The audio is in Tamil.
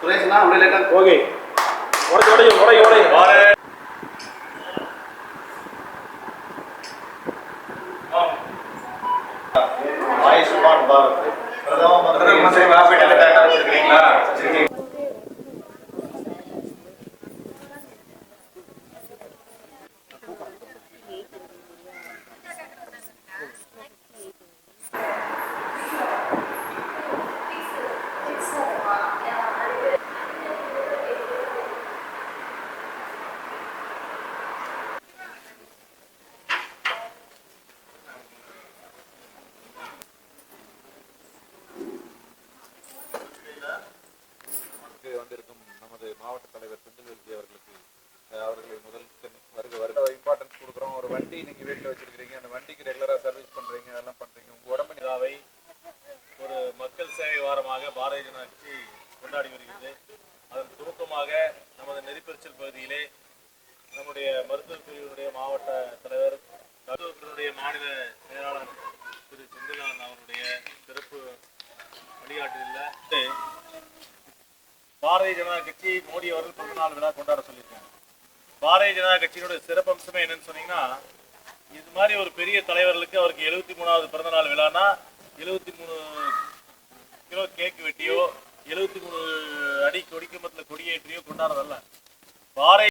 சுரேஷ்னா அப்படியே லேட்டா ஓகே. உடச்சு உடையும் உடையும் உடையும் ஆயுஷ்மான் பாரத். பிரதம மந்திரி கொண்டிருக்கும் நமது மாவட்ட தலைவர் செந்தில்வேல்ஜி அவர்களுக்கு அவர்களை முதல் வருக வருக. இம்பார்ட்டன்ஸ் கொடுக்குறோம். ஒரு வண்டி நீங்கள் வீட்டில் வச்சிருக்கிறீங்க. அந்த வண்டிக்கு ரெகுலராக சர்வீஸ் பண்ணுறீங்க அதெல்லாம் பண்ணுறீங்க உங்கள் உடம்பு நிலாவை ஒரு மக்கள் சேவை வாரமாக பாரதிய ஜனதா கட்சி கொண்டாடி வருகிறது. அதன் துவக்கமாக நமது நெறிப்பரிச்சல் பகுதியிலே நம்முடைய மருத்துவப் பிரிவினுடைய மாவட்ட தலைவர் மருத்துவப் பிரிவினுடைய மாநில செயலாளர் திரு செந்திலான் அவருடைய சிறப்பு வழிகாட்டுதலில் பாரதிய ஜனதா கட்சி மோடி அவர்கள் பிறந்த நாள் விழா கொண்டாட சொல்லியிருக்காங்க. பாரதிய ஜனதா கட்சியினுடைய சிறப்பம்சமே என்னன்னு சொன்னீங்கன்னா இது மாதிரி ஒரு பெரிய தலைவர்களுக்கு அவருக்கு எழுபத்தி மூணாவது பிறந்த நாள் விழானா எழுபத்தி மூணு கிலோ கேக் வெட்டியோ எழுபத்தி மூணு அடி கொடிக்கம்பத்தில் கொடியேற்றியோ கொண்டாடுறதல்ல. பாரதிய